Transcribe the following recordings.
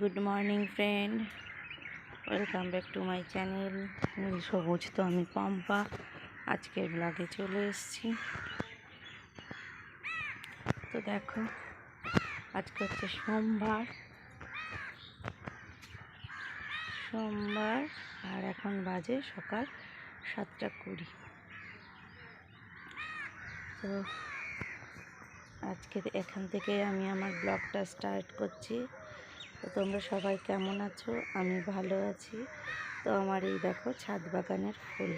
Good morning friend welcome back to my channel নীল সবুজ তো আমি পম্পা। আজকের ব্লগে চলে এসেছি। তো দেখো, আজকে হচ্ছে সোমবার। সোমবার, আর এখন বাজে সকাল সাতটা কুড়ি। তো আজকে এখান থেকে আমি আমার ব্লগটা স্টার্ট করছি। তো তোমরা সবাই কেমন আছো? আমি ভালো আছি। তো আমার এই দেখো ছাদ বাগানের ফুল।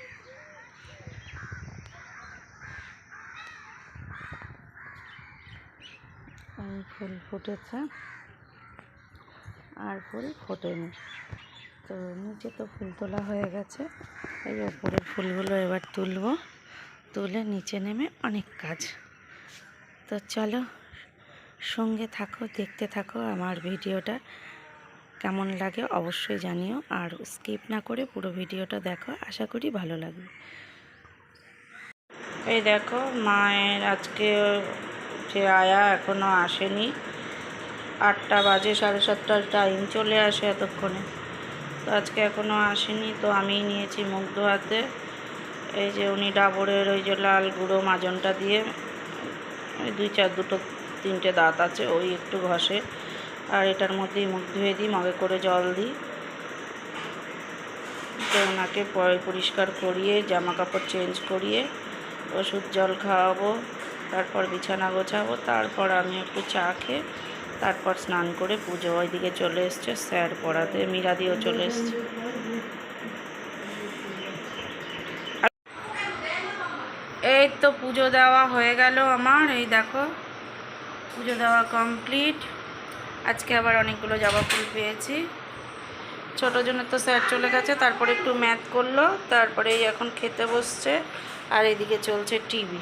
ফুল ফুটেছে। আর ফুল ফোটেনি। তো নিচে তো ফুল তোলা হয়ে গেছে। এই ওপরের ফুলগুলো এবার তুলবো। তুলে নিচে নেমে অনেক কাজ। তো চলো সঙ্গে থাকো, দেখতে থাকো আমার ভিডিওটা। কেমন লাগে অবশ্যই জানিও। আর স্কিপ না করে পুরো ভিডিওটা দেখো, আশা করি ভালো লাগবে। এই দেখো, মায়ের আজকে যে আয়া এখনও আসেনি। আটটা বাজে, সাড়ে সাতটার টাইম চলে আসে এতক্ষণে। তো আজকে এখনও আসেনি, তো আমিই নিয়েছি মুখ ধোয়াতে এই যে উনি ডাবরের ওই যে লাল গুঁড়ো মাজনটা দিয়ে দুই চার দুটো তিনটে দাঁত আছে, ওই একটু ঘষে আর এটার মধ্যেই মুখ ধুয়ে দিই, মগে করে জল দিই। তো ওনাকে পরে পরিষ্কার করিয়ে জামা কাপড় চেঞ্জ করিয়ে, ওষুধ জল খাওয়াবো, তারপর বিছানা গোছাবো, তারপর আমি একটু চা খেয়ে, তারপর স্নান করে পুজো। ওইদিকে চলে এসছে স্যার পড়াতে, মিরাদিও চলে এসছে। এই তো পুজো দেওয়া হয়ে গেল আমার, এই দেখো। পুজো দেওয়া কমপ্লিট। আজকে আবার অনেকগুলো জবা ফুল পেয়েছি। ছোটো জন্য তো স্যার চলে গেছে, তারপরে একটু ম্যাথ করল তারপরে এখন খেতে বসছে, আর এদিকে চলছে টিভি।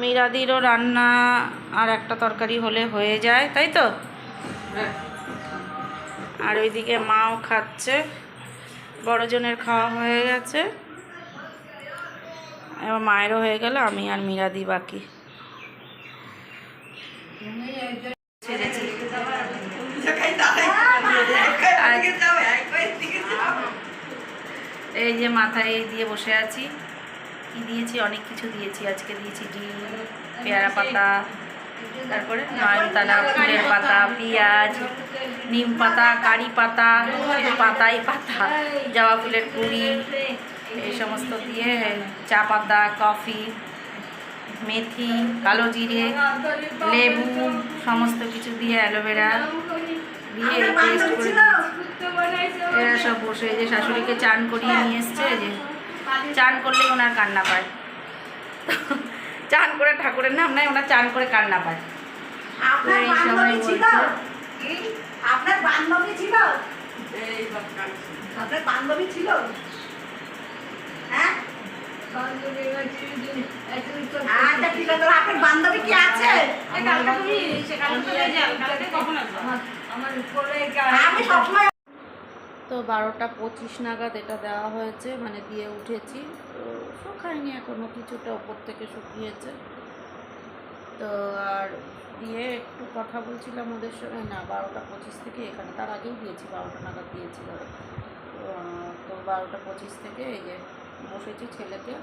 মিরাদিরও রান্না আর একটা তরকারি হলে হয়ে যায়, তাই তো? আর ওইদিকে মাও খাচ্ছে, বড়জনের খাওয়া হয়ে গেছে। এবার মায়েরও হয়ে গেল, আমি আর মিরাদি বাকি। এই যে মাথায় দিয়ে বসে আছি। কি দিয়েছি? অনেক কিছু দিয়েছি। আজকে দিয়েছি ডিম, পেয়ারা পাতা, তারপরে নয়নতারা ফুলের পাতা, পেঁয়াজ, নিম পাতা, কারি পাতা পাতাই পাতা, জবা ফুলের কুড়ি এই সমস্ত দিয়ে চা পাতা, কফি মেথি কালো জিরে লেবু সমস্ত কিছু দিয়ে অ্যালোভেরা দিয়ে পেস্ট করে এরা সব বসে যে শাশুড়িকে চান করিয়ে নিয়ে এসছে যে চান করলেই ওনার কান্না পায়। চান করে ঠাকুরের নাম নাই ওনার চান করে কান্না পায়। আপনার এই সময় বান্ধবী ছিল? আপনার বান্ধবী ছিল? আপনার বান্ধবী ছিল? আচ্ছা ঠিক আছে আপনার বান্ধবী কি আছে? আমি সবসময় তো বারোটা পঁচিশ নাগাদ এটা দেওয়া হয়েছে মানে দিয়ে উঠেছি। তো শুকায়নি এখনও কিছুটা ওপর থেকে শুকিয়েছে তো আর দিয়ে একটু কথা বলছিলাম ওদের সঙ্গে না বারোটা পঁচিশ থেকে এখানে তার আগেই দিয়েছি বারোটা নাগাদ দিয়েছি তো বারোটা পঁচিশ থেকে এই যে বসেছি ছেলেকে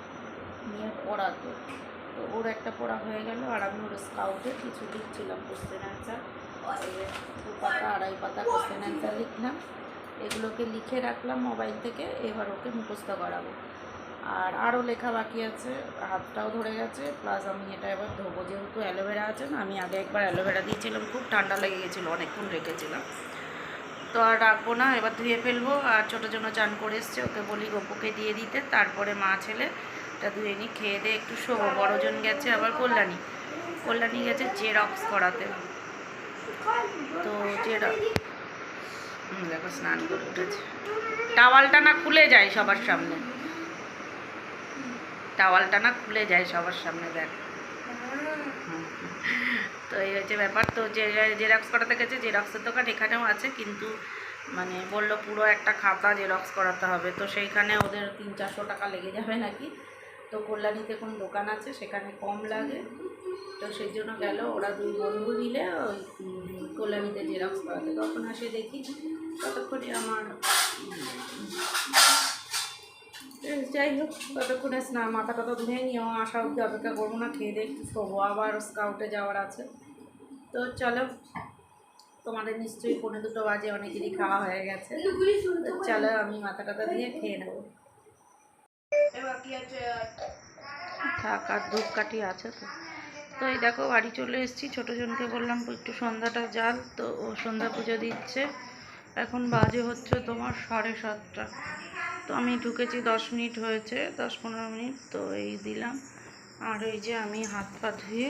নিয়ে পড়াতে। তো ওর একটা পড়া হয়ে গেল আর আমি ওর স্কাউটে কিছু লিখছিলাম কোশ্চেন অ্যান্সার দু পাতা আড়াই পাতা কোশ্চেন অ্যান্সার লিখলাম। এগুলোকে লিখে রাখলাম মোবাইল থেকে, এবার ওকে মুখস্থ করাবো। আর আরও লেখা বাকি আছে, হাতটাও ধরে গেছে প্লাস আমি এটা এবার ধোবো। যেহেতু অ্যালোভেরা আছে না, আমি আগে একবার অ্যালোভেরা দিয়েছিলাম, খুব ঠান্ডা লেগে গেছিল, অনেকক্ষণ রেখেছিলাম। তো আর রাখব না, এবার ধুয়ে ফেলব। আর ছোটো জন্য চান করে এসছে, ওকে বলি গপুকে দিয়ে দিতে, তারপরে মা ছেলে এটা ধুয়ে নিই, খেয়ে দিয়ে একটু শোবো। বড়জন গেছে আবার কল্যাণী। কল্যাণী গেছে জেরক্স করাতে। তো জেরক্স দেখো স্নান করে উঠেছে। টাওয়ালটা না খুলে যায় সবার সামনে। টাওয়ালটা না খুলে যায় সবার সামনে, দেখ। তো এই হচ্ছে ব্যাপার। তো যে জেরক্স করাতে গেছে জেরক্সের দোকান এখানেও আছে, কিন্তু মানে বলল পুরো একটা খাতা জেরক্স করাতে হবে। তো সেইখানে ওদের তিন চারশো টাকা লেগে যাবে নাকি? তো কল্যাণীতে কোন দোকান আছে, সেখানে কম লাগে। তো সেই জন্য গেল, ওরা দুই বন্ধু মিলে ওই কল্যাণীতে জেরক্স করাতে। তখন আসে দেখি, ততক্ষণে আমার যাই হোক ততক্ষণে স্নান মাথা টাথা ধুয়ে নিয়েও আসা অব্দি অপেক্ষা করব না খেয়ে দিয়ে একটু শোবো। আবার স্কাউটে যাওয়ার আছে। তো চলো তোমাদের নিশ্চয়ই পনেরো দুটো বাজে অনেকেরই খাওয়া হয়ে গেছে। তো চলো আমি মাথা টাথা দিয়ে খেয়ে নেব। থাক আর ধূপকাঠি আছে তো। তো এই দেখো বাড়ি চলে এসেছি। ছোটো জনকে বললাম একটু সন্ধ্যাটা জাল তো ও সন্ধ্যা পুজো দিচ্ছে। এখন বাজে হচ্ছে তোমার সাড়ে সাতটা। তো আমি ঢুকেছি দশ মিনিট হয়েছে, দশ পনেরো মিনিট তো এই দিলাম। আর ওই যে আমি হাত পা ধুয়ে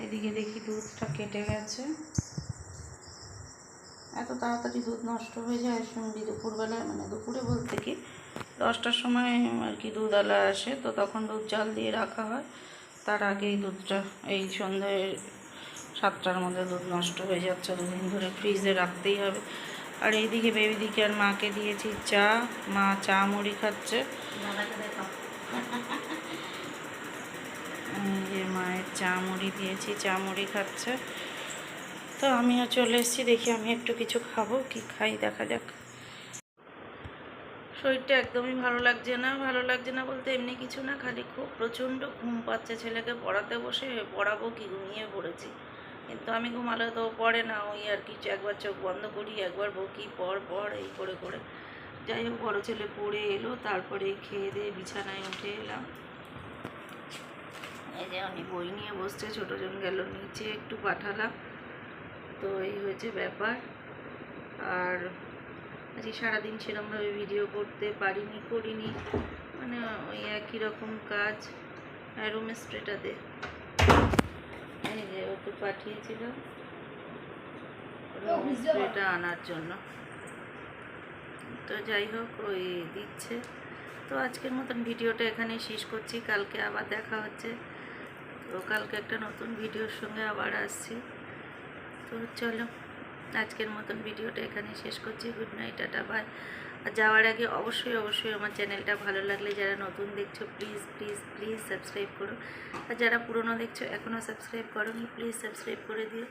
এইদিকে দেখি দুধটা কেটে গেছে। এত তাড়াতাড়ি দুধ নষ্ট হয়ে যায় শুনবি দুপুরবেলায় মানে দুপুরে বলতে কি, দশটার সময় আর কি দুধওয়ালা আসে, তো তখন দুধ জাল দিয়ে রাখা হয়। তার আগেই দুধটা এই সন্ধ্যে সাতটার মধ্যে দুধ নষ্ট হয়ে যাচ্ছে দুদিন ধরে ফ্রিজে রাখতেই হবে। আর এইদিকে বেবিদিকে আর মাকে দিয়েছি চা। মা চা মুড়ি খাচ্ছে। মায়ের চা মুড়ি দিয়েছি, চা মুড়ি খাচ্ছে। তো আমিও চলে এসেছি, দেখি আমি একটু কিছু খাব, কি খাই, দেখা যাক। শরীরটা একদমই ভালো লাগছে না, ভালো লাগছে না বলতে এমনি কিছু না, খালি খুব প্রচণ্ড ঘুম পাচ্ছে ছেলেকে পড়াতে বসে, পড়াবো কি, ঘুমিয়ে পড়েছি। কিন্তু আমি ঘুমালে তো পড়ে না, ওই আর কিছু একবার চোখ বন্ধ করি, একবার বকি, পর পর এই করে করে। যাই হোক, বড়ো ছেলে পড়ে এলো, তারপরে খেয়ে দিয়ে বিছানায় উঠে এলাম। এই যে উনি বই নিয়ে বসছে, ছোটো জন গেল নিচে একটু পাঠালাম। তো এই হয়েছে ব্যাপার। আর আজকে সারাদিন সেরকমভাবে ভিডিও করতে পারিনি, করিনি। মানে ওই একই রকম কাজ, রুম স্প্রেটা এই যে ওকে পাঠিয়েছিলাম রুম স্প্রেটা আনার জন্য। তো যাই হোক ওই দিচ্ছে। তো আজকের মতন ভিডিওটা এখানেই শেষ করছি। কালকে আবার দেখা হচ্ছে। তো কালকে একটা নতুন ভিডিওর সঙ্গে আবার আসছি। তো চলো আজকের মতন ভিডিওটা এখানে শেষ করছি। Good night tata bye. যাওয়ার আগে অবশ্যই অবশ্যই আমার চ্যানেলটা ভালো লাগলে যারা নতুন দেখছ প্লিজ প্লিজ প্লিজ সাবস্ক্রাইব করো। আর যারা পুরনো দেখছ এখনও সাবস্ক্রাইব করোনি প্লিজ সাবস্ক্রাইব করে দিও।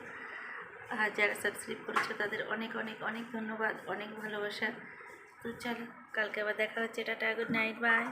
আর যারা সাবস্ক্রাইব করেছ, তাদের অনেক অনেক অনেক ধন্যবাদ, অনেক ভালোবাসা। তো চলো, কালকে আবার দেখা হচ্ছে, টাটা গুড নাইট বাই